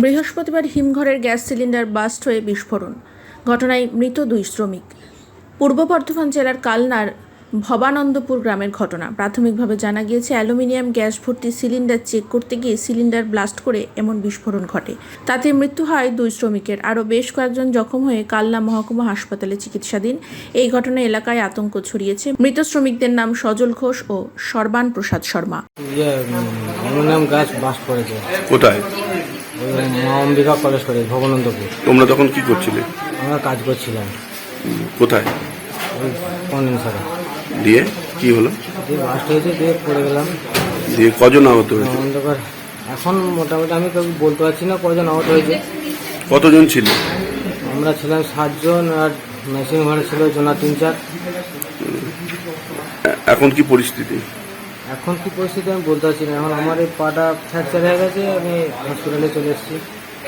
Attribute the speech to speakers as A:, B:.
A: বৃহস্পতিবার হিমঘরের gas cylinder burst হয়ে বিস্ফোরণ। ঘটনায় মৃত দুই শ্রমিক। পূর্ব বর্ধমান জেলার কালনার ভবানন্দপুর গ্রামের ঘটনা। প্রাথমিকভাবে জানা গিয়েছে অ্যালুমিনিয়াম গ্যাস ভর্তি সিলিন্ডার চেক করতে গিয়ে সিলিন্ডার ব্লাস্ট করে এমন বিস্ফোরণ ঘটে। তাতে মৃত্যু হয় দুই শ্রমিকের। আরও বেশ কয়েকজন জখম হয়ে কালনা মহকুমা হাসপাতালে চিকিৎসাধীন। এই ঘটনায় এলাকায় আতঙ্ক ছড়িয়েছে। মৃত শ্রমিকদের নাম সজল ঘোষ ও সর্বান প্রসাদ শর্মা।
B: ইয়ে অ্যালুমিনিয়াম করেছে।
C: কোথায়?
B: মা অম্বিকা কলেজ করে ভবনন্দপুর।
C: তোমরা তখন কি করছিলে?
B: আমরা কাজ করছিলাম।
C: কোথায়?
B: কন্ডেন্সারে
C: দিয়ে কি হলো?
B: দিয়ে বাস্ট হয়েছে দিয়ে পড়ে গেলাম।
C: দিয়ে কজন আহত হয়েছে?
B: অন্ধকার এখন মোটামুটি আমি কাউকে বলতে পারছি না কজন আহত হয়েছে।
C: কতজন ছিল?
B: আমরা ছিলাম সাতজন আর মেশিন ঘরে ছিল জনা তিন চার।
C: এখন কি পরিস্থিতি?
B: এখন কি পরিস্থিতি আমি বলতে পারছি না। এখন আমার এই পাটা ফ্র্যাকচার হয়ে গেছে, আমি হসপিটালে চলে এসেছি।